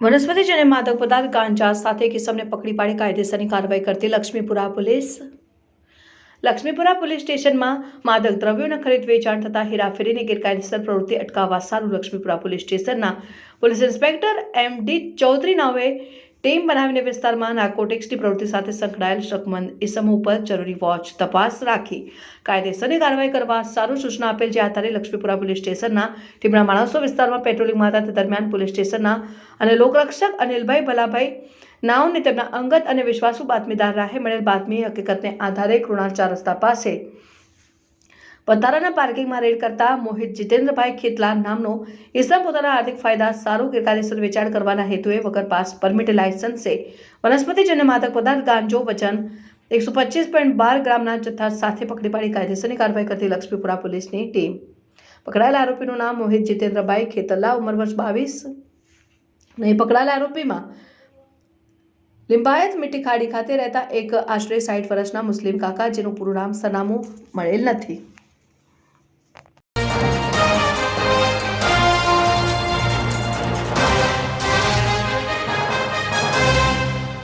વનસ્પતિજન્ય માદક પદાર્થ ગાંજા સાથે કિસમને પકડી પાડી કાયદેસરની કાર્યવાહી કરતી લક્ષ્મીપુરા પોલીસ. લક્ષ્મીપુરા પોલીસ સ્ટેશનમાં માદક દ્રવ્યોના ખરીદ વેચાણ તથા હેરાફેરીની ગેરકાયદેસર પ્રવૃત્તિ અટકાવવા સારું લક્ષ્મીપુરા પોલીસ સ્ટેશનના police inspector M D Chaudhary નાઓએ team બનાવીને વિસ્તારમાં નાર્કોટિક્સની પ્રવૃત્તિ સાથે સંકળાયેલ શકમંદ ઇસમો ઉપર જરૂરી વોચ તપાસ રાખી. કાયદેસરની કાર્યવાહી કરવા સારું સૂચના આપેલ જે આધારે લક્ષ્મીપુરા પોલીસ સ્ટેશનના ટીમના માણસો વિસ્તારમાં પેટ્રોલિંગમાં હતા દરમિયાન પોલીસ સ્ટેશનના અને લોકરક્ષક અનિલભાઈ ભલાભાઈ નાઓને તેમના અંગત અને વિશ્વાસુ બાતમીદાર રાહે મળેલ બાતમી હકીકતને આધારે કૃણાલ ચાર રસ્તા પાસે પતારાના પાર્કિંગમાં રેડ કરતા મોહિત જીતેન્દ્રભાઈ ખેતલા નામનો ઇસમ પોતાના આર્થિક ફાયદા, સારું ગેરકાયદેસર વેચાણ કરવાના હેતુએ વગર પાસ પરમિટ લાયસન્સે વનસ્પતિજન્ય માદક પદાર્થ ગાંજો વજન એકસો પચીસ પોઈન્ટ બાર ગ્રામના જથ્થા સાથે પકડી પાડી કાયદેસરની કાર્યવાહી કરતી લક્ષ્મીપુરા પોલીસની ટીમ. પકડાયેલા આરોપીનું નામ મોહિત જીતેન્દ્રભાઈ ખેતલા, ઉંમર વર્ષ બાવીસ. નહીં પકડાયેલા આરોપીમાં લિંબાયત મીઠી ખાડી ખાતે રહેતા એક આશરે સાઠ વર્ષના મુસ્લિમ કાકા, જેનું પૂરું નામ સરનામું મળેલ નથી.